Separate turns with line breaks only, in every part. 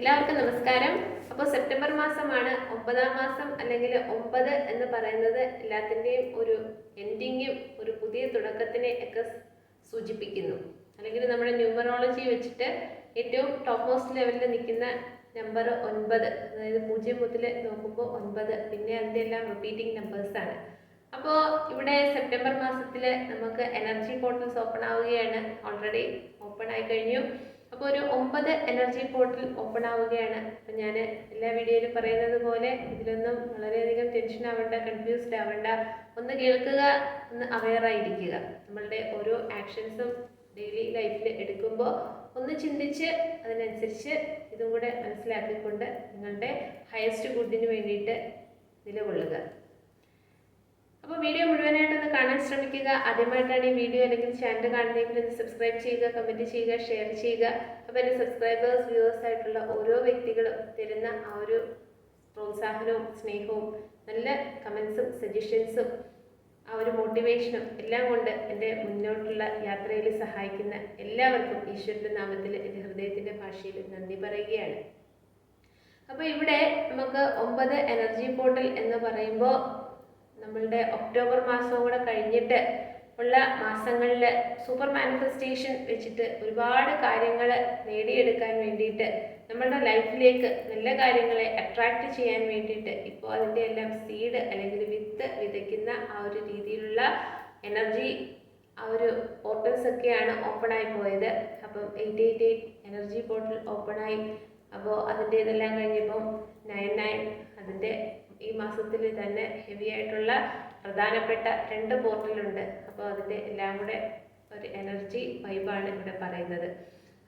എല്ലാവർക്കും നമസ്കാരം. അപ്പോൾ സെപ്റ്റംബർ മാസമാണ്. ഒമ്പതാം മാസം അല്ലെങ്കിൽ ഒമ്പത് എന്ന് പറയുന്നത് എല്ലാത്തിന്റെയും ഒരു എൻഡിങ്ങും ഒരു പുതിയ തുടക്കത്തിനെ ഒക്കെ സൂചിപ്പിക്കുന്നു. അല്ലെങ്കിൽ നമ്മുടെ ന്യൂമറോളജി വെച്ചിട്ട് ഏറ്റവും ടോപ്പ് മോസ്റ്റ് ലെവലിൽ നിൽക്കുന്ന നമ്പർ ഒൻപത്. അതായത് പൂജ്യം മുതൽ നോക്കുമ്പോൾ ഒൻപത്. പിന്നെ അതിന്റെ എല്ലാം റിപ്പീറ്റിംഗ് നമ്പേഴ്സാണ് അപ്പോൾ ഇവിടെ സെപ്റ്റംബർ മാസത്തിൽ നമുക്ക് എനർജി പോർട്ടൽസ് ഓപ്പൺ ആവുകയാണ്. ഓൾറെഡി ഓപ്പൺ ആയി കഴിഞ്ഞു. അപ്പോൾ ഒരു ഒമ്പത് എനർജി പോർട്ടൽ ഓപ്പൺ ആവുകയാണ്. അപ്പം ഞാൻ എല്ലാ വീഡിയോയിലും പറയുന്നത് പോലെ ഇതിലൊന്നും വളരെയധികം ടെൻഷൻ ആവേണ്ട കൺഫ്യൂസ്ഡ് ആവേണ്ട. ഒന്ന് കേൾക്കുക ഒന്ന് അവെയർ ആയിരിക്കുക. നമ്മളുടെ ഓരോ ആക്ഷൻസും ഡെയിലി ലൈഫിൽ എടുക്കുമ്പോൾ ഒന്ന് ചിന്തിച്ച് അതിനനുസരിച്ച് ഇതും കൂടെ മനസ്സിലാക്കിക്കൊണ്ട് നിങ്ങളുടെ ഹയസ്റ്റ് ഗുഡിന് വേണ്ടിയിട്ട് നിലകൊള്ളുക. അപ്പോൾ വീഡിയോ മുഴുവനായിട്ടൊന്ന് കാണാൻ ശ്രമിക്കുക. ആദ്യമായിട്ടാണ് ഈ വീഡിയോ അല്ലെങ്കിൽ ചാനൽ കാണുന്നതെങ്കിൽ ഒന്ന് സബ്സ്ക്രൈബ് ചെയ്യുക കമന്റ് ചെയ്യുക ഷെയർ ചെയ്യുക. അപ്പോൾ എന്റെ സബ്സ്ക്രൈബേഴ്സ് വ്യൂവേഴ്സ് ആയിട്ടുള്ള ഓരോ വ്യക്തികളും തരുന്ന ആ ഒരു പ്രോത്സാഹനവും സ്നേഹവും നല്ല കമൻസും സജഷൻസും ആ ഒരു മോട്ടിവേഷനും എല്ലാം കൊണ്ട് എന്റെ മുന്നോട്ടുള്ള യാത്രയിൽ സഹായിക്കുന്ന എല്ലാവർക്കും ഈശ്വരന്റെ നാമത്തിൽ എന്റെ ഹൃദയത്തിന്റെ ഭാഷയിൽ നന്ദി പറയുകയാണ്. അപ്പോൾ ഇവിടെ നമുക്ക് ഒമ്പത് എനർജി പോർട്ടൽ എന്ന് പറയുമ്പോൾ നമ്മളുടെ ഒക്ടോബർ മാസവും കൂടെ കഴിഞ്ഞിട്ട് ഉള്ള മാസങ്ങളിൽ സൂപ്പർ മാനിഫെസ്റ്റേഷൻ വെച്ചിട്ട് ഒരുപാട് കാര്യങ്ങൾ നേടിയെടുക്കാൻ വേണ്ടിയിട്ട് നമ്മളുടെ ലൈഫിലേക്ക് നല്ല കാര്യങ്ങളെ അട്രാക്റ്റ് ചെയ്യാൻ വേണ്ടിയിട്ട് ഇപ്പോൾ അതിന്റെ എല്ലാം സീഡ് അല്ലെങ്കിൽ വിത്ത് വിതയ്ക്കുന്ന ആ ഒരു രീതിയിലുള്ള എനർജി ആ ഒരു പോർട്ടൽസ് ഒക്കെയാണ് ഓപ്പൺ ആയി പോയത്. അപ്പം eight eight eight energy portal open ആയി. അപ്പോൾ അതിന്റെ ഇതെല്ലാം കഴിഞ്ഞപ്പം നയൻ നയൻ അതിന്റെ ഈ മാസത്തിൽ തന്നെ ഹെവി ആയിട്ടുള്ള പ്രധാനപ്പെട്ട രണ്ട് പോർട്ടലുണ്ട്. അപ്പോൾ അതിന്റെ എല്ലാം കൂടെ ഒരു എനർജി വൈബാണ് ഇവിടെ പറയുന്നത്.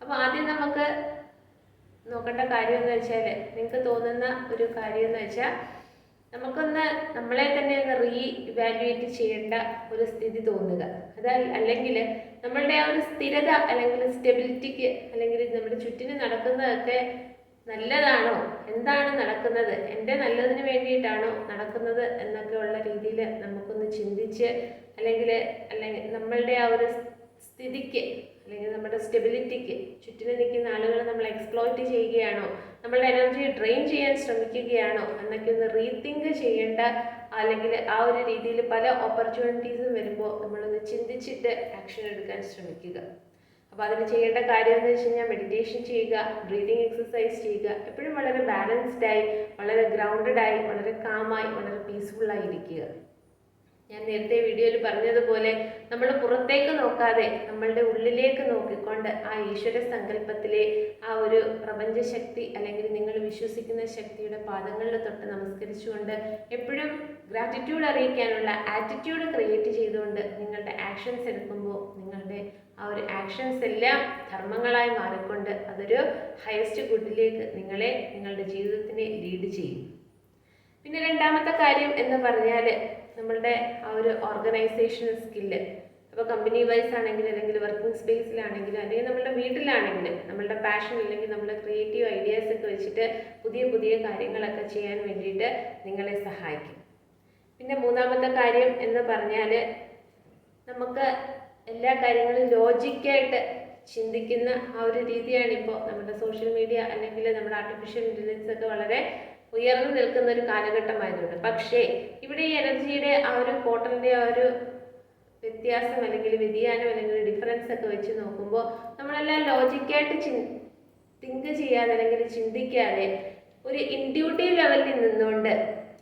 അപ്പോൾ ആദ്യം നമുക്ക് നോക്കേണ്ട കാര്യം എന്ന് വെച്ചാൽ നിങ്ങൾക്ക് തോന്നുന്ന ഒരു കാര്യം എന്ന് വെച്ചാൽ നമുക്കൊന്ന് നമ്മളെ തന്നെ ഒന്ന് റീ ഇവാലുവേറ്റ് ചെയ്യേണ്ട ഒരു സ്ഥിതി തോന്നുക. അത് അല്ലെങ്കിൽ നമ്മളുടെ ആ ഒരു സ്ഥിരത അല്ലെങ്കിൽ സ്റ്റെബിലിറ്റിക്ക് അല്ലെങ്കിൽ നമ്മുടെ ചുറ്റിന് നടക്കുന്നതൊക്കെ നല്ലതാണോ? എന്താണ് നടക്കുന്നത്? എന്റെ നല്ലതിന് വേണ്ടിയിട്ടാണോ നടക്കുന്നത് എന്നൊക്കെ ഉള്ള രീതിയിൽ നമുക്കൊന്ന് ചിന്തിച്ച് അല്ലെങ്കിൽ അല്ലെങ്കിൽ നമ്മളുടെ ആ ഒരു സ്ഥിതിക്ക് അല്ലെങ്കിൽ നമ്മുടെ സ്റ്റെബിലിറ്റിക്ക് ചുറ്റിന് നിൽക്കുന്ന ആളുകൾ നമ്മൾ എക്സ്പ്ലോയിറ്റ് ചെയ്യുകയാണോ? നമ്മളുടെ എനർജി ഡ്രെയിൻ ചെയ്യാൻ ശ്രമിക്കുകയാണോ? എന്നൊക്കെ ഒന്ന് റീതിങ്ക് ചെയ്യേണ്ട അല്ലെങ്കിൽ ആ ഒരു രീതിയിൽ പല ഓപ്പർച്യൂണിറ്റീസും വരുമ്പോൾ നമ്മളൊന്ന് ചിന്തിച്ചിട്ട് ആക്ഷൻ എടുക്കാൻ ശ്രമിക്കുക. അപ്പോൾ അതിന് ചെയ്യേണ്ട കാര്യം എന്ന് വെച്ച് കഴിഞ്ഞാൽ മെഡിറ്റേഷൻ ചെയ്യുക ബ്രീതിങ് എക്സസൈസ് ചെയ്യുക. എപ്പോഴും വളരെ ബാലൻസ്ഡായി വളരെ ഗ്രൗണ്ടഡായി വളരെ കാമായി വളരെ പീസ്ഫുള്ളായി ഇരിക്കുക. ഞാൻ നേരത്തെ വീഡിയോയിൽ പറഞ്ഞതുപോലെ നമ്മൾ പുറത്തേക്ക് നോക്കാതെ നമ്മളുടെ ഉള്ളിലേക്ക് നോക്കിക്കൊണ്ട് ആ ഈശ്വര സങ്കല്പത്തിലെ ആ ഒരു പ്രപഞ്ചശക്തി അല്ലെങ്കിൽ നിങ്ങൾ വിശ്വസിക്കുന്ന ശക്തിയുടെ പാദങ്ങളിൽ തൊട്ട് നമസ്കരിച്ചുകൊണ്ട് എപ്പോഴും ഗ്രാറ്റിറ്റ്യൂഡ് അറിയിക്കാനുള്ള ആറ്റിറ്റ്യൂഡ് ക്രിയേറ്റ് ചെയ്തുകൊണ്ട് നിങ്ങളുടെ ആക്ഷൻസ് എടുക്കുമ്പോൾ നിങ്ങളുടെ ആ ഒരു ആക്ഷൻസ് എല്ലാം ധർമ്മങ്ങളായി മാറിക്കൊണ്ട് അതൊരു ഹയസ്റ്റ് ഗുഡിലേക്ക് നിങ്ങളെ നിങ്ങളുടെ ജീവിതത്തിനെ ലീഡ് ചെയ്യും. പിന്നെ രണ്ടാമത്തെ കാര്യം എന്ന് പറഞ്ഞാൽ നമ്മളുടെ ആ ഒരു ഓർഗനൈസേഷൻ സ്കില്ല് അപ്പോൾ കമ്പനി വൈസ് ആണെങ്കിൽ അല്ലെങ്കിൽ വർക്കിംഗ് സ്പേസിലാണെങ്കിലും അല്ലെങ്കിൽ നമ്മുടെ വീട്ടിലാണെങ്കിലും നമ്മളുടെ പാഷൻ അല്ലെങ്കിൽ നമ്മുടെ ക്രിയേറ്റീവ് ഐഡിയാസ് ഒക്കെ വെച്ചിട്ട് പുതിയ പുതിയ കാര്യങ്ങളൊക്കെ ചെയ്യാൻ വേണ്ടിയിട്ട് നിങ്ങളെ സഹായിക്കും. പിന്നെ മൂന്നാമത്തെ കാര്യം എന്ന് പറഞ്ഞാൽ നമുക്ക് എല്ലാ കാര്യങ്ങളും ലോജിക്കായിട്ട് ചിന്തിക്കുന്ന ആ ഒരു രീതിയാണ് ഇപ്പോൾ നമ്മുടെ സോഷ്യൽ മീഡിയ അല്ലെങ്കിൽ നമ്മുടെ ആർട്ടിഫിഷ്യൽ ഇന്റലിജൻസ് ഒക്കെ വളരെ ഉയർന്നു നിൽക്കുന്ന ഒരു കാലഘട്ടമായതുകൊണ്ട്. പക്ഷേ ഇവിടെ ഈ എനർജിയുടെ ആ ഒരു കോട്ടറിന്റെ ആ ഒരു വ്യത്യാസം അല്ലെങ്കിൽ വ്യതിയാനം അല്ലെങ്കിൽ ഡിഫറൻസ് ഒക്കെ വെച്ച് നോക്കുമ്പോൾ നമ്മളെല്ലാം ലോജിക്കായിട്ട് ചി തിങ്ക് ചെയ്യാതെ അല്ലെങ്കിൽ ചിന്തിക്കാതെ ഒരു ഇൻഡ്യൂട്ടീവ് ലെവലിൽ നിന്നുകൊണ്ട്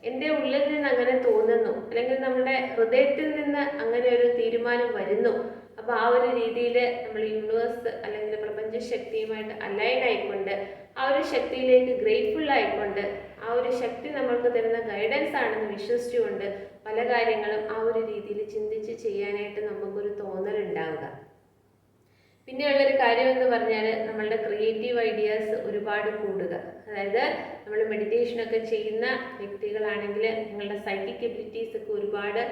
എന്റെ ഉള്ളിൽ നിന്ന് അങ്ങനെ തോന്നുന്നു അല്ലെങ്കിൽ നമ്മുടെ ഹൃദയത്തിൽ നിന്ന് അങ്ങനെ ഒരു തീരുമാനം വരുന്നു. അപ്പോൾ ആ ഒരു രീതിയിൽ നമ്മൾ യൂണിവേഴ്സ് അല്ലെങ്കിൽ പ്രപഞ്ച ശക്തിയുമായിട്ട് അലൈൻ ആയിക്കൊണ്ട് ആ ഒരു ശക്തിയിലേക്ക് ഗ്രേറ്റ്ഫുൾ ആയിക്കൊണ്ട് ആ ഒരു ശക്തി നമ്മൾക്ക് തരുന്ന ഗൈഡൻസ് ആണെന്ന് വിശ്വസിച്ചുകൊണ്ട് പല കാര്യങ്ങളും ആ ഒരു രീതിയിൽ ചിന്തിച്ച് ചെയ്യാനായിട്ട് നമുക്കൊരു തോന്നൽ തോന്നലുണ്ടാവുക പിന്നെയുള്ളൊരു കാര്യം എന്ന് പറഞ്ഞാൽ നമ്മളുടെ ക്രിയേറ്റീവ് ഐഡിയാസ് ഒരുപാട് കൂടുക. അതായത് നമ്മൾ മെഡിറ്റേഷനൊക്കെ ചെയ്യുന്ന വ്യക്തികളാണെങ്കിൽ നിങ്ങളുടെ സൈക്കിക് എബിലിറ്റീസ് ഒക്കെ ഒരുപാട്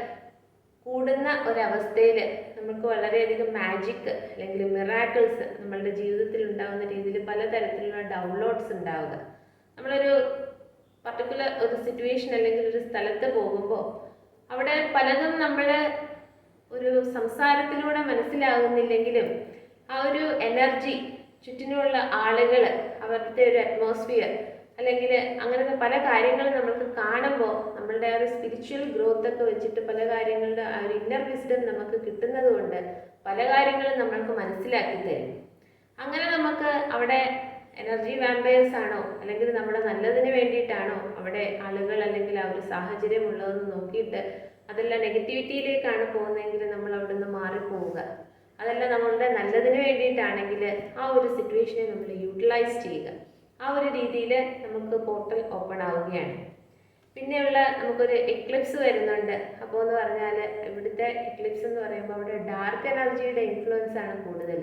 കൂടുന്ന ഒരവസ്ഥയിൽ നമുക്ക് വളരെയധികം മാജിക് അല്ലെങ്കിൽ മിറാക്കിൾസ് നമ്മളുടെ ജീവിതത്തിൽ ഉണ്ടാകുന്ന രീതിയിൽ പലതരത്തിലുള്ള ഡൗൺലോഡ്സ് ഉണ്ടാവുക. നമ്മളൊരു പർട്ടിക്കുലർ ഒരു സിറ്റുവേഷൻ അല്ലെങ്കിൽ ഒരു സ്ഥലത്ത് പോകുമ്പോൾ അവിടെ പലതും നമ്മൾ ഒരു സംസാരത്തിലൂടെ മനസ്സിലാകുന്നില്ലെങ്കിലും ആ ഒരു എനർജി ചുറ്റിനുമുള്ള ആളുകൾ അവരുടെ ഒരു അറ്റ്മോസ്ഫിയർ അല്ലെങ്കിൽ അങ്ങനത്തെ പല കാര്യങ്ങളും നമുക്ക് കാണുമ്പോൾ നമ്മളുടെ ആ ഒരു സ്പിരിച്വൽ ഗ്രോത്ത് ഒക്കെ വെച്ചിട്ട് പല കാര്യങ്ങളുടെ ആ ഒരു ഇന്നർ വിസ്ഡം നമുക്ക് കിട്ടുന്നത് കൊണ്ട് പല കാര്യങ്ങളും നമ്മൾക്ക് മനസ്സിലാക്കി തരും. അങ്ങനെ നമുക്ക് അവിടെ എനർജി വാമ്പയേഴ്സ് ആണോ? അല്ലെങ്കിൽ നമ്മുടെ നല്ലതിന് വേണ്ടിയിട്ടാണോ അവിടെ ആളുകൾ അല്ലെങ്കിൽ ആ ഒരു സാഹചര്യം ഉള്ളതെന്ന് നോക്കിയിട്ട് അതെല്ലാം നെഗറ്റിവിറ്റിയിലേക്കാണ് പോകുന്നതെങ്കിൽ നമ്മൾ അവിടെ നിന്ന് മാറിപ്പോവുക. അതെല്ലാം നമ്മളുടെ നല്ലതിന് വേണ്ടിയിട്ടാണെങ്കിൽ ആ ഒരു സിറ്റുവേഷനെ നമ്മൾ യൂട്ടിലൈസ് ചെയ്യുക. ആ ഒരു രീതിയിൽ നമുക്ക് പോർട്ടൽ ഓപ്പൺ ആവുകയാണ്. പിന്നെയുള്ള നമുക്കൊരു എക്ലിപ്സ് വരുന്നുണ്ട്. അപ്പോൾ എന്ന് പറഞ്ഞാൽ ഇവിടുത്തെ എക്ലിപ്സ് എന്ന് പറയുമ്പോൾ അവിടെ ഡാർക്ക് എനർജിയുടെ ഇൻഫ്ലുവൻസ് ആണ് കൂടുതൽ.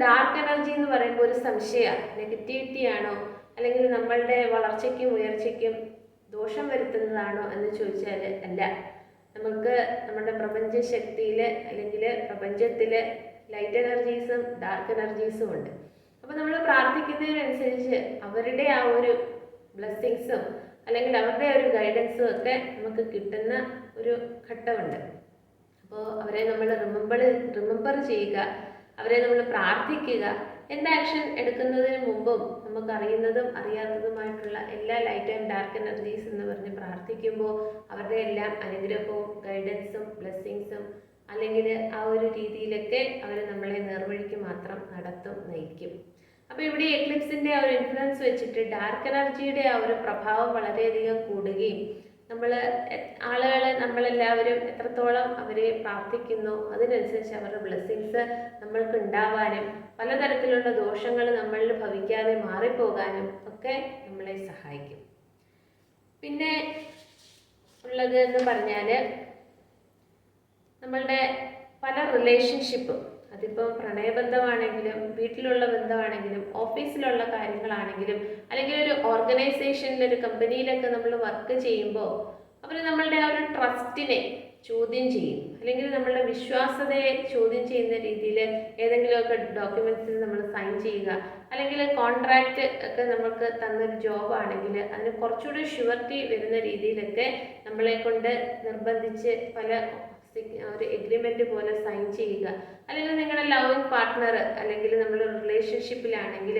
ഡാർക്ക് എനർജി എന്ന് പറയുമ്പോൾ ഒരു സംശയമാണ് നെഗറ്റിവിറ്റി ആണോ? അല്ലെങ്കിൽ നമ്മളുടെ വളർച്ചയ്ക്കും ഉയർച്ചയ്ക്കും ദോഷം വരുത്തുന്നതാണോ എന്ന് ചോദിച്ചാൽ അല്ല. നമുക്ക് നമ്മുടെ പ്രപഞ്ച ശക്തിയിൽ അല്ലെങ്കിൽ പ്രപഞ്ചത്തിൽ ലൈറ്റ് എനർജീസും ഡാർക്ക് എനർജീസും ഉണ്ട്. അപ്പോൾ നമ്മൾ പ്രാർത്ഥിക്കുന്നതിനനുസരിച്ച് അവരുടെ ആ ഒരു ബ്ലെസ്സിങ്സും അല്ലെങ്കിൽ അവരുടെ ഒരു ഗൈഡൻസും ഒക്കെ നമുക്ക് കിട്ടുന്ന ഒരു ഘട്ടമുണ്ട്. അപ്പോൾ അവരെ നമ്മൾ റിമെമ്പർ റിമെമ്പർ ചെയ്യുക. അവരെ നമ്മൾ പ്രാർത്ഥിക്കുക. എന്ത് ആക്ഷൻ എടുക്കുന്നതിന് മുമ്പും നമുക്ക് അറിയുന്നതും അറിയാത്തതുമായിട്ടുള്ള എല്ലാ ലൈറ്റ് ആൻഡ് ഡാർക്ക് എനർജീസ് എന്ന് പറഞ്ഞ് പ്രാർത്ഥിക്കുമ്പോൾ അവരുടെ എല്ലാം അനുഗ്രഹവും ഗൈഡൻസും ബ്ലെസ്സിങ്സും അല്ലെങ്കിൽ ആ ഒരു രീതിയിലൊക്കെ അവർ നമ്മളെ നേർവഴിക്ക് മാത്രം നടത്തും നയിക്കും. അപ്പോൾ ഇവിടെ എക്ലിപ്സിന്റെ ആ ഒരു ഇൻഫ്ലുവൻസ് വെച്ചിട്ട് ഡാർക്ക് എനർജിയുടെ ആ ഒരു പ്രഭാവം വളരെയധികം കൂടുകയും നമ്മൾ ആളുകളെ നമ്മളെല്ലാവരും എത്രത്തോളം അവരെ പ്രാർത്ഥിക്കുന്നു അതിനനുസരിച്ച് അവരുടെ ബ്ലെസ്സിങ്സ് നമ്മൾക്ക് ഉണ്ടാവാനും പലതരത്തിലുള്ള ദോഷങ്ങൾ നമ്മളിൽ ഭവിക്കാതെ മാറിപ്പോകാനും ഒക്കെ നമ്മളെ സഹായിക്കും. പിന്നെ ഉള്ളത് എന്ന് പറഞ്ഞാൽ നമ്മളുടെ പല റിലേഷൻഷിപ്പും അതിപ്പോൾ പ്രണയബന്ധമാണെങ്കിലും വീട്ടിലുള്ള ബന്ധമാണെങ്കിലും ഓഫീസിലുള്ള കാര്യങ്ങളാണെങ്കിലും അല്ലെങ്കിൽ ഒരു ഓർഗനൈസേഷനിൽ ഒരു കമ്പനിയിലൊക്കെ നമ്മൾ വർക്ക് ചെയ്യുമ്പോൾ അവർ നമ്മളുടെ ആ ഒരു ട്രസ്റ്റിനെ ചോദ്യം ചെയ്യും. അല്ലെങ്കിൽ നമ്മളുടെ വിശ്വാസതയെ ചോദ്യം ചെയ്യുന്ന രീതിയിൽ ഏതെങ്കിലുമൊക്കെ ഡോക്യുമെന്റ്സിൽ നമ്മൾ സൈൻ ചെയ്യുക. അല്ലെങ്കിൽ കോൺട്രാക്റ്റ് ഒക്കെ നമുക്ക് തന്നൊരു ജോബ് ആണെങ്കിൽ അതിന് കുറച്ചുകൂടി ഷുവർട്ടി വരുന്ന രീതിയിലൊക്കെ നമ്മളെ കൊണ്ട് നിർബന്ധിച്ച് പല ഒരു എഗ്രിമെന്റ് പോലെ സൈൻ ചെയ്യുക. അല്ലെങ്കിൽ നിങ്ങളുടെ ലവിങ് പാർട്ട്ണർ അല്ലെങ്കിൽ നമ്മൾ റിലേഷൻഷിപ്പിലാണെങ്കിൽ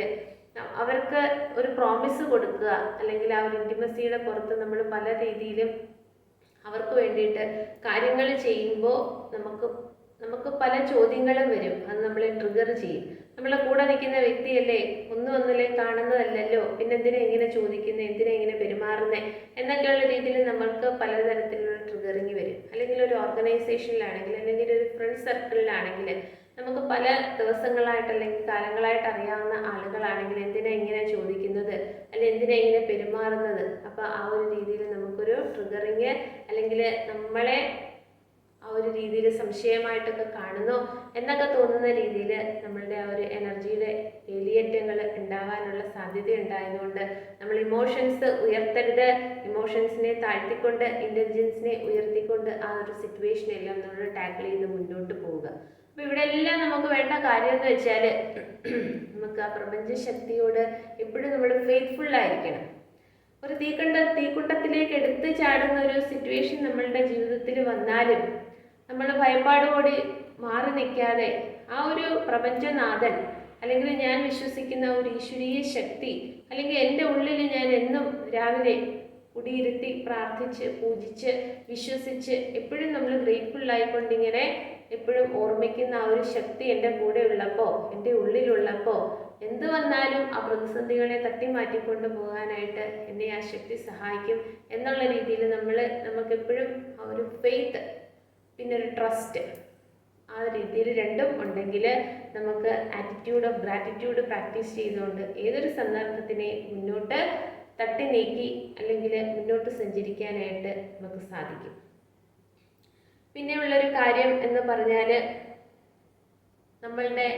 അവർക്ക് ഒരു പ്രോമിസ് കൊടുക്കുക. അല്ലെങ്കിൽ ആ ഒരു ഇന്റിമസിയുടെ പുറത്ത് നമ്മൾ പല രീതിയിലും അവർക്ക് വേണ്ടിയിട്ട് കാര്യങ്ങൾ ചെയ്യുമ്പോൾ നമുക്ക് നമുക്ക് പല ചോദ്യങ്ങളും വരും. അത് നമ്മളെ ട്രിഗർ ചെയ്യും. നമ്മളെ കൂടെ നിൽക്കുന്ന വ്യക്തിയല്ലേ? ഒന്നും ഒന്നിലേ കാണുന്നതല്ലല്ലോ. പിന്നെ എന്തിനാ എങ്ങനെ ചോദിക്കുന്നത് എന്തിനാ എങ്ങനെ പെരുമാറുന്നത് എന്നൊക്കെയുള്ള രീതിയിൽ നമ്മൾക്ക് പലതരത്തിലുള്ള ട്രിഗറിങ് വരും. അല്ലെങ്കിൽ ഒരു ഓർഗനൈസേഷനിലാണെങ്കിൽ അല്ലെങ്കിൽ ഒരു ഫ്രണ്ട് സർക്കിളിലാണെങ്കിൽ നമുക്ക് പല ദിവസങ്ങളായിട്ട് അല്ലെങ്കിൽ കാലങ്ങളായിട്ട് അറിയാവുന്ന ആളുകളാണെങ്കിൽ എന്തിനാ ഇങ്ങനെ ചോദിക്കുന്നത്? അല്ലെങ്കിൽ എന്തിനാ ഇങ്ങനെ പെരുമാറുന്നത്? അപ്പോൾ ആ ഒരു രീതിയിൽ നമുക്കൊരു ട്രിഗറിങ് അല്ലെങ്കിൽ നമ്മളെ ആ ഒരു രീതിയിൽ സംശയമായിട്ടൊക്കെ കാണുന്നു എന്നൊക്കെ തോന്നുന്ന രീതിയിൽ നമ്മളുടെ ആ ഒരു എനർജിയുടെ വേലിയേറ്റങ്ങൾ ഉണ്ടാകാനുള്ള സാധ്യത ഉണ്ടായതുകൊണ്ട് നമ്മൾ ഇമോഷൻസ് ഉയർത്തരുത്. ഇമോഷൻസിനെ താഴ്ത്തിക്കൊണ്ട് ഇന്റലിജൻസിനെ ഉയർത്തിക്കൊണ്ട് ആ ഒരു സിറ്റുവേഷനെല്ലാം നമ്മൾ ടാക്കിൾ ചെയ്ത് മുന്നോട്ട് പോവുക. അപ്പോൾ ഇവിടെ എല്ലാം നമുക്ക് വേണ്ട കാര്യം എന്ന് വെച്ചാൽ നമുക്ക് ആ പ്രപഞ്ച ശക്തിയോട് എപ്പോഴും നമ്മൾ ഫെയ്ത്ത്ഫുൾ ആയിരിക്കണം. ഒരു തീക്കണ്ട തീക്കുണ്ടത്തിലേക്ക് എടുത്ത് ചാടുന്ന ഒരു സിറ്റുവേഷൻ നമ്മളുടെ ജീവിതത്തിൽ വന്നാലും നമ്മൾ ഭയപ്പാടുകൂടി മാറി നിൽക്കാതെ ആ ഒരു പ്രപഞ്ചനാഥൻ അല്ലെങ്കിൽ ഞാൻ വിശ്വസിക്കുന്ന ഒരു ഈശ്വരീയ ശക്തി അല്ലെങ്കിൽ എന്റെ ഉള്ളിൽ ഞാൻ എന്നും രാവിലെ കുടിയിരുത്തി പ്രാർത്ഥിച്ച് പൂജിച്ച് വിശ്വസിച്ച് എപ്പോഴും നമ്മൾ ഗ്രേറ്റ്ഫുൾ ആയിക്കൊണ്ടിങ്ങനെ എപ്പോഴും ഓർമ്മിക്കുന്ന ആ ഒരു ശക്തി എന്റെ കൂടെ ഉള്ളപ്പോൾ എന്റെ ഉള്ളിലുള്ളപ്പോൾ എന്ത് വന്നാലും ആ പ്രതിസന്ധികളെ തട്ടി മാറ്റിക്കൊണ്ട് പോകാനായിട്ട് എന്നെ ആ ശക്തി സഹായിക്കും എന്നുള്ള രീതിയിൽ നമ്മൾ നമുക്കെപ്പോഴും ആ ഒരു ഫെയ്ത്ത് പിന്നെ ഒരു ട്രസ്റ്റ് ആ രീതിയിൽ രണ്ടും ഉണ്ടെങ്കിൽ നമുക്ക് ആറ്റിറ്റ്യൂഡ് ഓഫ് ഗ്രാറ്റിറ്റ്യൂഡ് പ്രാക്ടീസ് ചെയ്തുകൊണ്ട് ഏതൊരു സന്ദർഭത്തിനെ മുന്നോട്ട് തട്ടി നീക്കി അല്ലെങ്കിൽ മുന്നോട്ട് സഞ്ചരിക്കാനായിട്ട് നമുക്ക് സാധിക്കും. പിന്നെ ഉള്ളൊരു കാര്യം എന്ന് പറഞ്ഞാൽ നമ്മളുടെ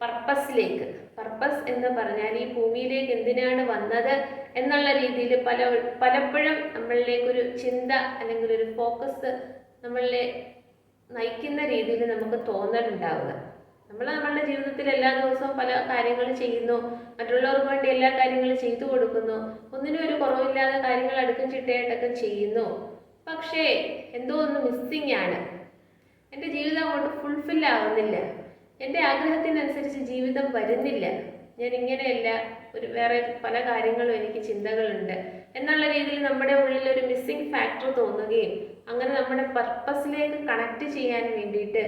പർപ്പസിലേക്ക് പർപ്പസ് എന്ന് പറഞ്ഞാൽ ഈ ഭൂമിയിലേക്ക് എന്തിനാണ് വന്നത് എന്നുള്ള രീതിയിൽ പല പലപ്പോഴും നമ്മളിലേക്കൊരു ചിന്ത അല്ലെങ്കിൽ ഒരു ഫോക്കസ് നമ്മളിലെ നയിക്കുന്ന രീതിയിൽ നമുക്ക് തോന്നലുണ്ടാവുക. നമ്മൾ നമ്മളുടെ ജീവിതത്തിൽ എല്ലാ ദിവസവും പല കാര്യങ്ങൾ ചെയ്യുന്നു. മറ്റുള്ളവർക്ക് വേണ്ടി എല്ലാ കാര്യങ്ങളും ചെയ്തു കൊടുക്കുന്നു. ഒന്നിനും ഒരു കുറവില്ലാതെ കാര്യങ്ങൾ അടുക്കും ചിട്ടയായിട്ടൊക്കെ ചെയ്യുന്നു. പക്ഷേ എന്തോ ഒന്ന് മിസ്സിങ് ആണ്. എന്റെ ജീവിതം അങ്ങോട്ട് ഫുൾഫിൽ ആവുന്നില്ല. എന്റെ ആഗ്രഹത്തിനനുസരിച്ച് ജീവിതം വരുന്നില്ല. ഞാൻ ഇങ്ങനെയല്ല ഒരു വേറെ പല കാര്യങ്ങളും എനിക്ക് ചിന്തകളുണ്ട്. എന്നുള്ള രീതിയിൽ നമ്മുടെ ഉള്ളിൽ ഒരു മിസ്സിങ് ഫാക്ടർ തോന്നുകയും അങ്ങനെ നമ്മുടെ പർപ്പസിലേക്ക് കണക്ട് ചെയ്യാൻ വേണ്ടിയിട്ട്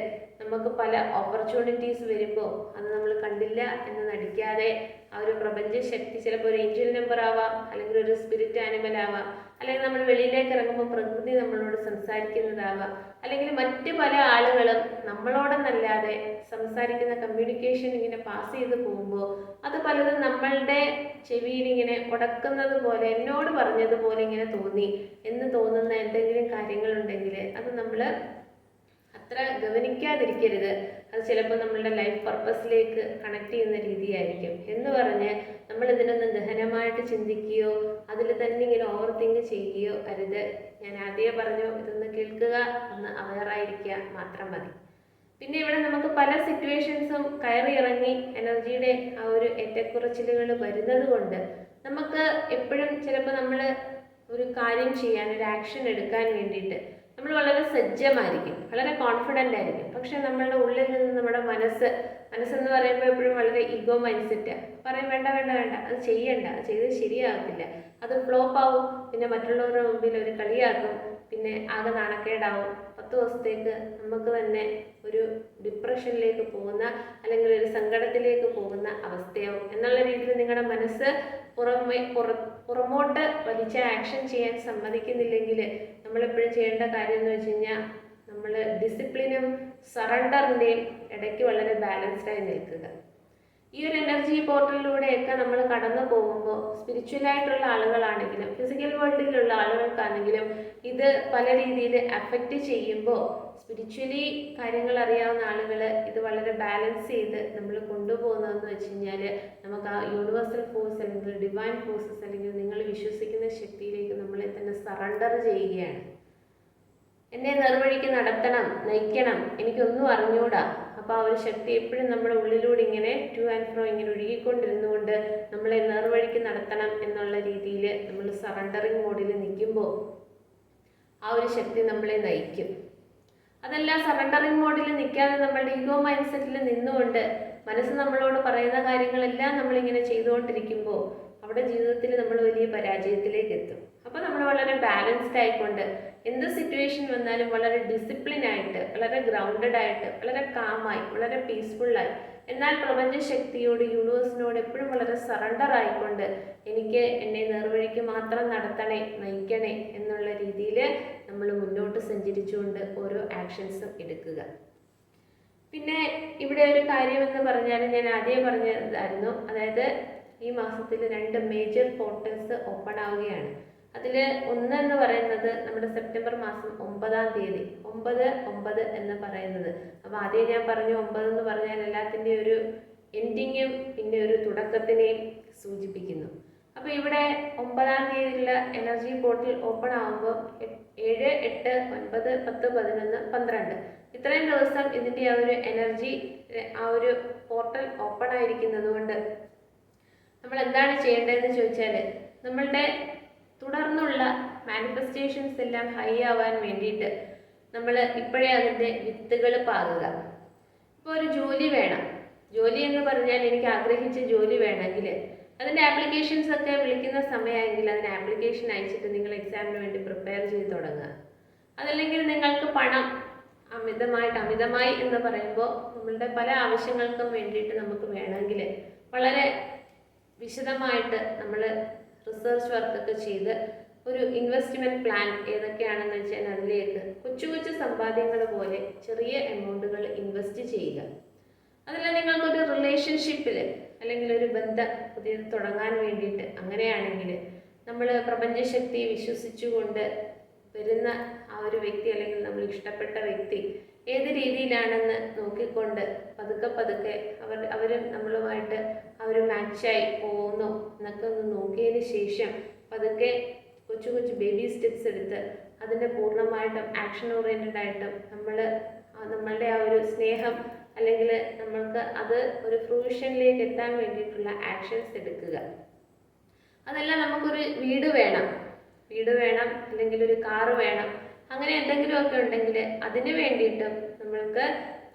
നമുക്ക് പല ഓപ്പർച്യൂണിറ്റീസ് വരുമ്പോൾ അത് നമ്മൾ കണ്ടില്ല എന്ന് നടിക്കാതെ ആ ഒരു പ്രപഞ്ച ശക്തി ചിലപ്പോൾ ഒരു ഏഞ്ചൽ നമ്പർ ആവാം അല്ലെങ്കിൽ ഒരു സ്പിരിറ്റ് ആനിമൽ ആവാം അല്ലെങ്കിൽ നമ്മൾ വെളിയിലേക്ക് ഇറങ്ങുമ്പോൾ പ്രകൃതി നമ്മളോട് സംസാരിക്കുന്നതാവാം അല്ലെങ്കിൽ മറ്റ് പല ആളുകളും നമ്മളോടെന്നല്ലാതെ സംസാരിക്കുന്ന കമ്മ്യൂണിക്കേഷൻ ഇങ്ങനെ പാസ് ചെയ്ത് പോകുമ്പോൾ അത് പലതും നമ്മളുടെ ചെവിയിൽ ഇങ്ങനെ ഉടക്കുന്നത് പോലെ എന്നോട് പറഞ്ഞതുപോലെ ഇങ്ങനെ തോന്നി എന്ന് തോന്നുന്ന എന്തെങ്കിലും കാര്യങ്ങളുണ്ടെങ്കിൽ അത് നമ്മൾ അത്ര ഗവനിക്കാതിരിക്കരുത്. അത് ചിലപ്പോൾ നമ്മളുടെ ലൈഫ് പർപ്പസിലേക്ക് കണക്ട് ചെയ്യുന്ന രീതിയായിരിക്കും. എന്ന് പറഞ്ഞ് നമ്മൾ ഇതിനൊന്നും ഗഹനമായിട്ട് ചിന്തിക്കുകയോ അതിൽ തന്നെ ഇങ്ങനെ ഓവർ തിങ്ക് ചെയ്യുകയോ അരുത്. ഞാൻ ആദ്യമേ പറഞ്ഞു ഇതൊന്ന് കേൾക്കുക ഒന്ന് അവയറായിരിക്കുക മാത്രം മതി. പിന്നെ ഇവിടെ നമുക്ക് പല സിറ്റുവേഷൻസും കയറി ഇറങ്ങി എനർജിയുടെ ആ ഒരു ഏറ്റക്കുറച്ചിലുകൾ വരുന്നത് കൊണ്ട് നമുക്ക് എപ്പോഴും ചിലപ്പോൾ നമ്മൾ ഒരു കാര്യം ചെയ്യാൻ ഒരു ആക്ഷൻ എടുക്കാൻ വേണ്ടിയിട്ട് നമ്മൾ വളരെ സജ്ജമായിരിക്കും വളരെ കോൺഫിഡന്റ് ആയിരിക്കും. പക്ഷെ നമ്മളുടെ ഉള്ളിൽ നിന്ന് നമ്മുടെ മനസ്സ് മനസ്സെന്ന് പറയുമ്പോൾ എപ്പോഴും വളരെ ഈഗോ മൈൻഡ് സെറ്റ് പറയും വേണ്ട വേണ്ട വേണ്ട അത് ചെയ്യണ്ട അത് ചെയ്ത് ശരിയാകത്തില്ല. അത് ഫ്ലോപ്പ് ആവും പിന്നെ മറ്റുള്ളവരുടെ മുമ്പിൽ ഒരു കളിയാക്കും പിന്നെ ആകെ നാണക്കേടാവും. പത്ത് ദിവസത്തേക്ക് നമുക്ക് തന്നെ ഒരു ഡിപ്രഷനിലേക്ക് പോകുന്ന അല്ലെങ്കിൽ ഒരു സങ്കടത്തിലേക്ക് പോകുന്ന അവസ്ഥയാവും. എന്നുള്ള രീതിയിൽ നിങ്ങളുടെ മനസ്സ് പുറമേ പുറ പുറമോട്ട് വലിച്ച ആക്ഷൻ ചെയ്യാൻ സമ്മതിക്കുന്നില്ലെങ്കിൽ നമ്മളെപ്പോഴും ചെയ്യേണ്ട കാര്യം എന്ന് വെച്ച് കഴിഞ്ഞാൽ നമ്മൾ ഡിസിപ്ലിനും സറണ്ടറിന്റെയും ഇടയ്ക്ക് വളരെ ബാലൻസ്ഡായി നിൽക്കുക. ഈ ഒരു എനർജി പോർട്ടലിലൂടെയൊക്കെ നമ്മൾ കടന്നു പോകുമ്പോൾ സ്പിരിച്വലായിട്ടുള്ള ആളുകളാണെങ്കിലും ഫിസിക്കൽ വേൾഡിലുള്ള ആളുകൾക്കാണെങ്കിലും ഇത് പല രീതിയിൽ അഫക്റ്റ് ചെയ്യുമ്പോൾ സ്പിരിച്വലി കാര്യങ്ങൾ അറിയാവുന്ന ആളുകൾ ഇത് വളരെ ബാലൻസ് ചെയ്ത് നമ്മൾ കൊണ്ടുപോകുന്നതെന്ന് വെച്ച് കഴിഞ്ഞാൽ നമുക്ക് ആ യൂണിവേഴ്സൽ ഫോഴ്സ് അല്ലെങ്കിൽ ഡിവൈൻ ഫോഴ്സസ് അല്ലെങ്കിൽ നിങ്ങൾ വിശ്വസിക്കുന്ന ശക്തിയിലേക്ക് നമ്മളെ തന്നെ സറണ്ടർ ചെയ്യുകയാണ്. എന്നെ നിർവഴിക്ക് നടത്തണം നയിക്കണം എനിക്കൊന്നും അറിഞ്ഞൂടാ. അപ്പോൾ ആ ഒരു ശക്തി എപ്പോഴും നമ്മുടെ ഉള്ളിലൂടെ ഇങ്ങനെ ടു ആൻഡ് ഫ്രോ ഇങ്ങനെ ഒഴുകിക്കൊണ്ടിരുന്നുകൊണ്ട് നമ്മളെ നേർവഴിക്ക് നടത്തണം എന്നുള്ള രീതിയിൽ നമ്മൾ സറണ്ടറിങ് മോഡിൽ നിൽക്കുമ്പോൾ ആ ഒരു ശക്തി നമ്മളെ നയിക്കും. അതല്ല സറണ്ടറിങ് മോഡിൽ നിൽക്കാതെ നമ്മളുടെ ഈഗോ മൈൻഡ് സെറ്റിൽ നിന്നുകൊണ്ട് മനസ്സ് നമ്മളോട് പറയുന്ന കാര്യങ്ങളെല്ലാം നമ്മളിങ്ങനെ ചെയ്തുകൊണ്ടിരിക്കുമ്പോൾ അവിടെ ജീവിതത്തിൽ നമ്മൾ വലിയ പരാജയത്തിലേക്ക് എത്തും. അപ്പോൾ നമ്മൾ വളരെ ബാലൻസ്ഡ് ആയിക്കൊണ്ട് എന്ത് സിറ്റുവേഷൻ വന്നാലും വളരെ ഡിസിപ്ലിൻ ആയിട്ട് വളരെ ഗ്രൗണ്ടഡ് ആയിട്ട് വളരെ കാമായി വളരെ പീസ്ഫുള്ളായി എന്നാൽ പ്രപഞ്ച ശക്തിയോട് യൂണിവേഴ്സിനോട് എപ്പോഴും വളരെ സറണ്ടർ ആയിക്കൊണ്ട് എനിക്ക് എന്നെ നേർവഴിക്ക് മാത്രം നടത്തണേ നയിക്കണേ എന്നുള്ള രീതിയിൽ നമ്മൾ മുന്നോട്ട് സഞ്ചരിച്ചുകൊണ്ട് ഓരോ ആക്ഷൻസും എടുക്കുക. പിന്നെ ഇവിടെ ഒരു കാര്യം എന്ന് പറഞ്ഞാൽ ഞാൻ ആദ്യം പറഞ്ഞതായിരുന്നു. അതായത് ഈ മാസത്തിൽ രണ്ട് മേജർ പോർട്ടൽസ് ഓപ്പൺ ആവുകയാണ്. അതിൽ ഒന്ന് എന്ന് പറയുന്നത് നമ്മുടെ സെപ്റ്റംബർ മാസം ഒമ്പതാം തീയതി. ഒമ്പത് ഒമ്പത് എന്ന് പറയുന്നത്. അപ്പോൾ ആദ്യം ഞാൻ പറഞ്ഞു ഒമ്പത് എന്ന് പറഞ്ഞാൽ എല്ലാത്തിന്റെയും ഒരു എൻഡിങ്ങും പിന്നെ ഒരു തുടക്കത്തിനെയും സൂചിപ്പിക്കുന്നു. അപ്പോൾ ഇവിടെ ഒമ്പതാം തീയതിയിലുള്ള എനർജി പോർട്ടൽ ഓപ്പൺ ആകുമ്പോൾ ഏഴ് എട്ട് ഒൻപത് പത്ത് പതിനൊന്ന് പന്ത്രണ്ട്. ഇത്രയും ദിവസം ഇതിന്റെ ആ ഒരു എനർജി ആ ഒരു പോർട്ടൽ ഓപ്പൺ ആയിരിക്കുന്നത് കൊണ്ട് നമ്മൾ എന്താണ് ചെയ്യേണ്ടതെന്ന് ചോദിച്ചാൽ നമ്മളുടെ തുടർന്നുള്ള മാനിഫെസ്റ്റേഷൻസ് എല്ലാം ഹൈ ആവാൻ വേണ്ടിയിട്ട് നമ്മൾ ഇപ്പോഴേ അതിന്റെ വിത്തുകൾ പാകുക ഇപ്പോൾ ഒരു ജോലി വേണം. ജോലി എന്ന് പറഞ്ഞാൽ എനിക്ക് ആഗ്രഹിച്ച ജോലി വേണമെങ്കിൽ അതിന്റെ ആപ്ലിക്കേഷൻസ് ഒക്കെ വിളിക്കുന്ന സമയമെങ്കിൽ അതിന് ആപ്ലിക്കേഷൻ അയച്ചിട്ട് നിങ്ങൾ എക്സാമിന് വേണ്ടി പ്രിപ്പയർ ചെയ്ത് തുടങ്ങുക. അതല്ലെങ്കിൽ നിങ്ങൾക്ക് പണം അമിതമായിട്ട് അമിതമായി എന്ന് പറയുമ്പോൾ നമ്മളുടെ പല ആവശ്യങ്ങൾക്കും വേണ്ടിയിട്ട് നമുക്ക് വേണമെങ്കിൽ വളരെ വിശദമായിട്ട് നമ്മൾ റിസർച്ച് വർക്കൊക്കെ ചെയ്ത് ഒരു ഇൻവെസ്റ്റ്മെന്റ് പ്ലാൻ ഏതൊക്കെയാണെന്ന് വെച്ചാൽ അതിലേക്ക് കൊച്ചു കൊച്ചു സമ്പാദ്യങ്ങൾ പോലെ ചെറിയ എമൗണ്ടുകൾ ഇൻവെസ്റ്റ് ചെയ്യുക. അതല്ല നിങ്ങൾക്കൊരു റിലേഷൻഷിപ്പിൽ അല്ലെങ്കിൽ ഒരു ബന്ധം പുതിയത് തുടങ്ങാൻ വേണ്ടിയിട്ട് അങ്ങനെയാണെങ്കിൽ നമ്മൾ പ്രപഞ്ചശക്തി വിശ്വസിച്ചുകൊണ്ട് വരുന്ന ആ ഒരു വ്യക്തി അല്ലെങ്കിൽ നമ്മൾ ഇഷ്ടപ്പെട്ട വ്യക്തി ഏത് രീതിയിലാണെന്ന് നോക്കിക്കൊണ്ട് പതുക്കെ പതുക്കെ അവർ അവർ നമ്മളുമായിട്ട് അവർ മാച്ചായി പോകുന്നു എന്നൊക്കെ ഒന്ന് നോക്കിയതിന് ശേഷം പതുക്കെ കൊച്ചു കൊച്ചു ബേബി സ്റ്റെപ്സ് എടുത്ത് അതിന്റെ പൂർണമായിട്ടും ആക്ഷൻ ഓറിയന്റഡ് ആയിട്ടും നമ്മൾ നമ്മളുടെ ആ ഒരു സ്നേഹം അല്ലെങ്കിൽ നമ്മൾക്ക് അത് ഒരു ഫ്രൂഷനിലേക്ക് എത്താൻ വേണ്ടിയിട്ടുള്ള ആക്ഷൻസ് എടുക്കുക. അതല്ല നമുക്കൊരു വീട് വേണം. വീട് വേണം അല്ലെങ്കിൽ ഒരു കാറ് വേണം. അങ്ങനെ എന്തെങ്കിലുമൊക്കെ ഉണ്ടെങ്കിൽ അതിന് വേണ്ടിയിട്ടും നമ്മൾക്ക്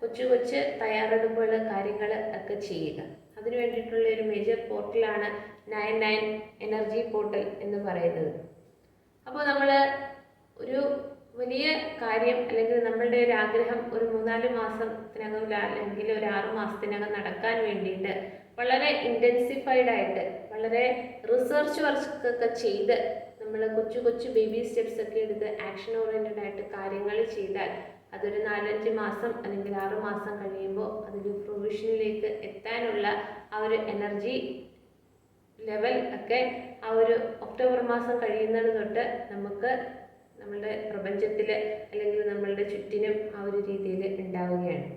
കൊച്ചു കൊച്ചു തയ്യാറെടുപ്പുകൾ കാര്യങ്ങൾ ഒക്കെ ചെയ്യുക. അതിന് വേണ്ടിയിട്ടുള്ള ഒരു മേജർ പോർട്ടലാണ് നയൻ നയൻ എനർജി പോർട്ടൽ എന്ന് പറയുന്നത്. അപ്പോൾ നമ്മൾ ഒരു വലിയ കാര്യം അല്ലെങ്കിൽ നമ്മളുടെ ഒരു ആഗ്രഹം ഒരു മൂന്നാൽ മാസത്തിനകം അല്ലെങ്കിൽ ഒരു ആറ് മാസത്തിനകം നടക്കാൻ വേണ്ടിയിട്ട് വളരെ ഇന്റൻസിഫൈഡ് ആയിട്ട് വളരെ റിസർച്ച് വർക്ക് ഒക്കെ ചെയ്ത് നമ്മൾ കൊച്ചു കൊച്ചു ബേബി സ്റ്റെപ്സ് ഒക്കെ എടുത്ത് ആക്ഷൻ ഓറിയന്റഡ് ആയിട്ട് കാര്യങ്ങൾ ചെയ്താൽ അതൊരു നാലഞ്ച് മാസം അല്ലെങ്കിൽ ആറ് മാസം കഴിയുമ്പോൾ അതൊരു പ്രൊവിഷനിലേക്ക് എത്താനുള്ള ആ ഒരു എനർജി ലെവൽ ഒക്കെ ആ ഒരു ഒക്ടോബർ മാസം കഴിയുന്നത് തൊട്ട് നമുക്ക് നമ്മളുടെ പ്രപഞ്ചത്തിൽ അല്ലെങ്കിൽ നമ്മളുടെ ചുറ്റിനും ആ ഒരു രീതിയിൽ ഉണ്ടാവുകയാണ്.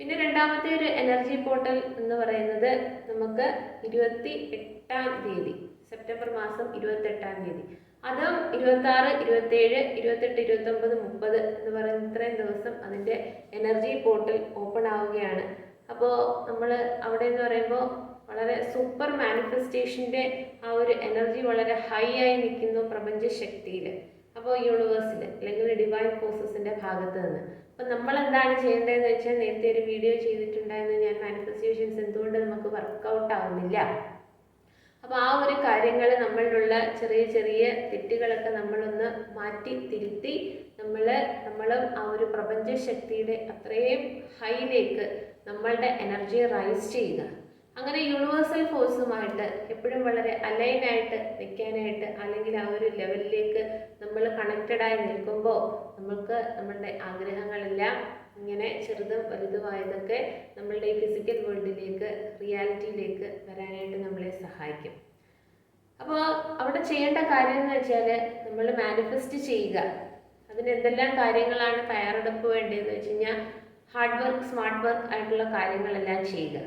പിന്നെ രണ്ടാമത്തെ ഒരു എനർജി പോർട്ടൽ എന്ന് പറയുന്നത് നമുക്ക് ഇരുപത്തി എട്ടാം തീയതി സെപ്റ്റംബർ മാസം ഇരുപത്തെട്ടാം തീയതി. അതും ഇരുപത്തി ഇരുപത്തേഴ് ഇരുപത്തെട്ട് ഇരുപത്തൊമ്പത് മുപ്പത് എന്ന് പറയുന്ന ഇത്രയും ദിവസം അതിന്റെ എനർജി പോർട്ടൽ ഓപ്പൺ ആവുകയാണ്. അപ്പോൾ നമ്മൾ അവിടെ എന്ന് പറയുമ്പോൾ വളരെ സൂപ്പർ മാനിഫെസ്റ്റേഷന്റെ ആ ഒരു എനർജി വളരെ ഹൈ ആയി നിൽക്കുന്നു പ്രപഞ്ച ശക്തിയിൽ അപ്പോൾ യൂണിവേഴ്സിൽ അല്ലെങ്കിൽ ഡിവൈൻ ഫോഴ്സസിന്റെ ഭാഗത്ത് നിന്ന്. അപ്പം നമ്മൾ എന്താണ് ചെയ്യേണ്ടതെന്ന് വെച്ചാൽ നേരത്തെ ഒരു വീഡിയോ ചെയ്തിട്ടുണ്ടായിരുന്നു ഞാൻ മാനിഫെസ്റ്റേഷൻസ് എന്തുകൊണ്ട് നമുക്ക് വർക്കൗട്ട് ആവുന്നില്ല? അപ്പോൾ ആ ഒരു കാര്യങ്ങൾ നമ്മളിലുള്ള ചെറിയ ചെറിയ തെറ്റുകളൊക്കെ നമ്മളൊന്ന് മാറ്റി തിരുത്തി നമ്മൾ നമ്മളും ആ ഒരു പ്രപഞ്ച ശക്തിയുടെ അത്രയും ഹൈയിലേക്ക് നമ്മളുടെ എനർജി റൈസ് ചെയ്യുക. അങ്ങനെ യൂണിവേഴ്സൽ ഫോഴ്സുമായിട്ട് എപ്പോഴും വളരെ അലൈനായിട്ട് നിൽക്കാനായിട്ട് അല്ലെങ്കിൽ ആ ഒരു ലെവലിലേക്ക് നമ്മൾ കണക്റ്റഡായി നിൽക്കുമ്പോൾ നമുക്ക് നമ്മളുടെ ആഗ്രഹങ്ങളെല്ലാം ഇങ്ങനെ ചെറുതും വലുതുമായതൊക്കെ നമ്മളുടെ ഈ ഫിസിക്കൽ വേൾഡിലേക്ക് റിയാലിറ്റിയിലേക്ക് വരാനായിട്ട് നമ്മളെ സഹായിക്കും. അപ്പോൾ അവിടെ ചെയ്യേണ്ട കാര്യം എന്ന് വെച്ചാൽ നമ്മൾ മാനിഫെസ്റ്റ് ചെയ്യുക. അതിന് എന്തെല്ലാം കാര്യങ്ങളാണ് തയ്യാറെടുപ്പ് വേണ്ടതെന്ന് വെച്ച് കഴിഞ്ഞാൽ ഹാർഡ് വർക്ക് സ്മാർട്ട് വർക്ക് ആയിട്ടുള്ള കാര്യങ്ങളെല്ലാം ചെയ്യുക.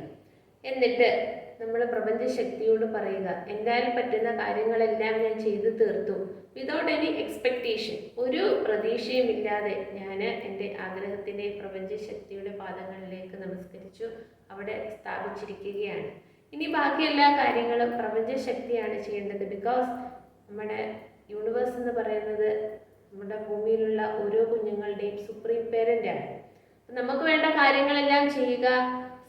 എന്നിട്ട് നമ്മൾ പ്രപഞ്ച ശക്തിയോട് പറയുക എന്തായാലും പറ്റുന്ന കാര്യങ്ങളെല്ലാം ഞാൻ ചെയ്തു തീർത്തു. വിതൗട്ട് എനി എക്സ്പെക്റ്റേഷൻ ഒരു പ്രതീക്ഷയും ഇല്ലാതെ ഞാൻ എന്റെ ആഗ്രഹത്തിന്റെ പ്രപഞ്ച ശക്തിയുടെ പാദങ്ങളിലേക്ക് നമസ്കരിച്ചു അവിടെ സ്ഥാപിച്ചിരിക്കുകയാണ്. ഇനി ബാക്കി എല്ലാ കാര്യങ്ങളും പ്രപഞ്ച ശക്തിയാണ് ചെയ്യേണ്ടത് ബിക്കോസ് നമ്മുടെ യൂണിവേഴ്സ് എന്ന് പറയുന്നത് നമ്മുടെ ഭൂമിയിലുള്ള ഓരോ കുഞ്ഞുങ്ങളുടെയും സുപ്രീം പേരന്റ് ആണ്. നമുക്ക് വേണ്ട കാര്യങ്ങളെല്ലാം ചെയ്യുക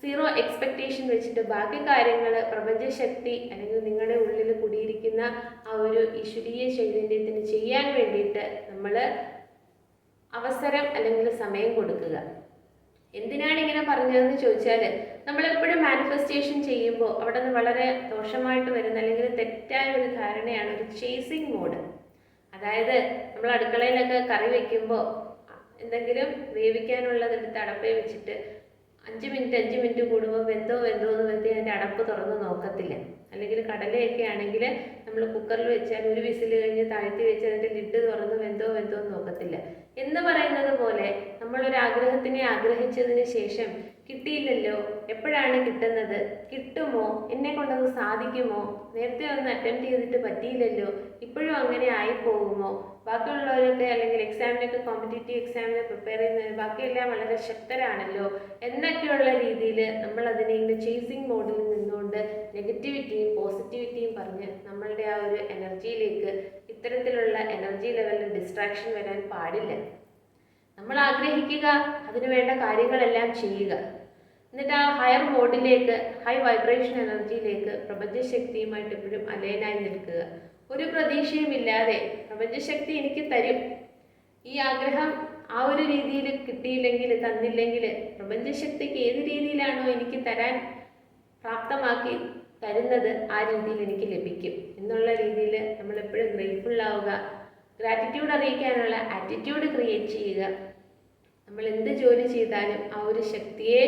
സീറോ എക്സ്പെക്റ്റേഷൻ വെച്ചിട്ട് ബാക്കി കാര്യങ്ങൾ പ്രപഞ്ചശക്തി അല്ലെങ്കിൽ നിങ്ങളുടെ ഉള്ളിൽ കുടിയിരിക്കുന്ന ആ ഒരു ഈശ്വരീയ ചൈതന്യത്തിന് ചെയ്യാൻ വേണ്ടിയിട്ട് നമ്മൾ അവസരം അല്ലെങ്കിൽ സമയം കൊടുക്കുക. എന്തിനാണ് ഇങ്ങനെ പറഞ്ഞതെന്ന് ചോദിച്ചാൽ നമ്മൾ നമ്മളെപ്പോഴും മാനിഫെസ്റ്റേഷൻ ചെയ്യുമ്പോൾ അവിടെ നിന്ന് വളരെ ദോഷമായിട്ട് വരുന്ന അല്ലെങ്കിൽ തെറ്റായ ഒരു ധാരണയാണ് ഒരു ചേസിങ് മോഡ് അതായത് നമ്മൾ അടുക്കളയിലൊക്കെ കറി വെക്കുമ്പോൾ എന്തെങ്കിലും വേവിക്കാനുള്ളത് എടുത്ത് അടപ്പേ വെച്ചിട്ട് അഞ്ച് മിനിറ്റ് അഞ്ച് മിനിറ്റ് കൂടുമ്പോൾ വെന്തോ വെന്തോ എന്ന് വെച്ച് അതിന്റെ അടപ്പ് തുറന്ന് നോക്കത്തില്ല. അല്ലെങ്കിൽ കടലയൊക്കെ ആണെങ്കിൽ നമ്മൾ കുക്കറിൽ വെച്ചാൽ ഒരു വിസിൽ കഴിഞ്ഞ് താഴ്ത്തി വെച്ച് അതിന്റെ ലിഡ് തുറന്ന് വെന്തോ വെന്തോ എന്ന് നോക്കത്തില്ല. എന്ന് പറയുന്നത് പോലെ നമ്മളൊരു ആഗ്രഹത്തിനെ ആഗ്രഹിച്ചതിന് ശേഷം കിട്ടിയില്ലല്ലോ എപ്പോഴാണ് കിട്ടുന്നത്? കിട്ടുമോ? എന്നെ കൊണ്ടത് സാധിക്കുമോ? നേരത്തെ ഒന്ന് അറ്റംപ്റ്റ് ചെയ്തിട്ട് പറ്റിയില്ലല്ലോ ഇപ്പോഴും അങ്ങനെ ആയി പോകുമോ ബാക്കിയുള്ളവരൊക്കെ അല്ലെങ്കിൽ എക്സാമിനൊക്കെ കോമ്പറ്റേറ്റീവ് എക്സാമിന് പ്രിപ്പയർ ചെയ്യുന്ന ബാക്കിയെല്ലാം വളരെ ശക്തരാണല്ലോ. എന്നൊക്കെയുള്ള രീതിയിൽ നമ്മൾ അതിനെ ഇങ്ങനെ ചേസിങ് മോഡിൽ നിന്നുകൊണ്ട് നെഗറ്റിവിറ്റിയും പോസിറ്റിവിറ്റിയും പറഞ്ഞ് നമ്മളുടെ ആ ഒരു എനർജിയിലേക്ക് ഇത്തരത്തിലുള്ള എനർജി ലെവലിൽ ഡിസ്ട്രാക്ഷൻ വരാൻ പാടില്ല. നമ്മൾ ആഗ്രഹിക്കുക അതിനുവേണ്ട കാര്യങ്ങളെല്ലാം ചെയ്യുക. എന്നിട്ട് ആ ഹയർ മോഡിലേക്ക് ഹൈ വൈബ്രേഷൻ എനർജിയിലേക്ക് പ്രപഞ്ചശക്തിയുമായിട്ട് എപ്പോഴും അലൈനായി നിൽക്കുക. ഒരു പ്രതീക്ഷയും ഇല്ലാതെ പ്രപഞ്ചശക്തി എനിക്ക് തരും. ഈ ആഗ്രഹം ആ ഒരു രീതിയിൽ കിട്ടിയില്ലെങ്കിൽ തന്നില്ലെങ്കിൽ പ്രപഞ്ചശക്തിക്ക് ഏത് രീതിയിലാണോ എനിക്ക് തരാൻ പ്രാപ്തമാക്കി തരുന്നത് ആ രീതിയിൽ എനിക്ക് ലഭിക്കും എന്നുള്ള രീതിയിൽ നമ്മൾ എപ്പോഴും ഗ്രേറ്റ്ഫുൾ ആവുക. ഗ്രാറ്റിറ്റ്യൂഡ് അറിയിക്കാനുള്ള ആറ്റിറ്റ്യൂഡ് ക്രിയേറ്റ് ചെയ്യുക. നമ്മൾ എന്ത് ജോലി ചെയ്താലും ആ ഒരു ശക്തിയെ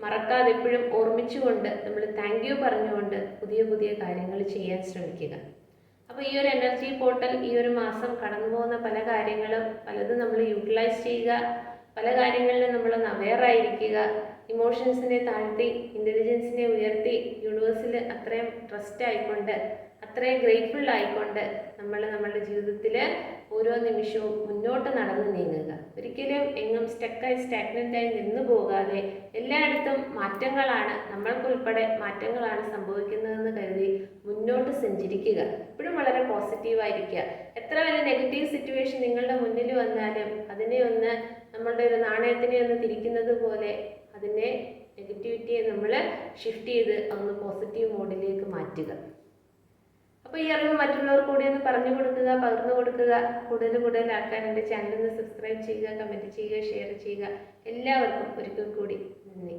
മറക്കാതെ എപ്പോഴും ഓർമ്മിച്ചുകൊണ്ട് നമ്മൾ താങ്ക് യു പറഞ്ഞുകൊണ്ട് പുതിയ പുതിയ കാര്യങ്ങൾ ചെയ്യാൻ ശ്രമിക്കുക. അപ്പോൾ ഈ ഒരു എനർജി പോർട്ടൽ ഈ ഒരു മാസം കടന്നു പോകുന്ന പല കാര്യങ്ങളും പലതും നമ്മൾ യൂട്ടിലൈസ് ചെയ്യുക. പല കാര്യങ്ങളിലും നമ്മൾ അവെയർ ആയിരിക്കുക. ഇമോഷൻസിനെ താഴ്ത്തി ഇന്റലിജൻസിനെ ഉയർത്തി യൂണിവേഴ്സിൽ അത്രയും ട്രസ്റ്റ് ആയിക്കൊണ്ട് അത്രയും ഗ്രേറ്റ്ഫുൾ ആയിക്കൊണ്ട് നമ്മൾ നമ്മുടെ ജീവിതത്തിൽ ഓരോ നിമിഷവും മുന്നോട്ട് നടന്നു നീങ്ങുക. ഒരിക്കലും എങ്ങും സ്റ്റക്കായി സ്റ്റാഗ്നന്റായി നിന്നു പോകാതെ എല്ലായിടത്തും മാറ്റങ്ങളാണ് നമ്മൾക്കുൾപ്പെടെ മാറ്റങ്ങളാണ് സംഭവിക്കുന്നതെന്ന് കരുതി മുന്നോട്ട് സഞ്ചരിക്കുക. എപ്പോഴും വളരെ പോസിറ്റീവായിരിക്കുക എത്ര വലിയ നെഗറ്റീവ് സിറ്റുവേഷൻ നിങ്ങളുടെ മുന്നിൽ വന്നാലും അതിനെ ഒന്ന് നമ്മളുടെ ഒരു നാണയത്തിനെ ഒന്ന് തിരിക്കുന്നത് പോലെ അതിനെ നെഗറ്റിവിറ്റിയെ നമ്മൾ ഷിഫ്റ്റ് ചെയ്ത് ഒന്ന് പോസിറ്റീവ് മോഡിലേക്ക് മാറ്റുക. അപ്പോൾ ഈ അറിവ് മറ്റുള്ളവർക്ക് കൂടി ഒന്ന് പറഞ്ഞു കൊടുക്കുക പകർന്നു കൊടുക്കുക കൂടുതൽ കൂടുതൽ ആൾക്കാർ എന്റെ ചാനൽ ഒന്ന് സബ്സ്ക്രൈബ് ചെയ്യുക കമന്റ് ചെയ്യുക ഷെയർ ചെയ്യുക. എല്ലാവർക്കും ഒരിക്കൽ കൂടി നന്ദി.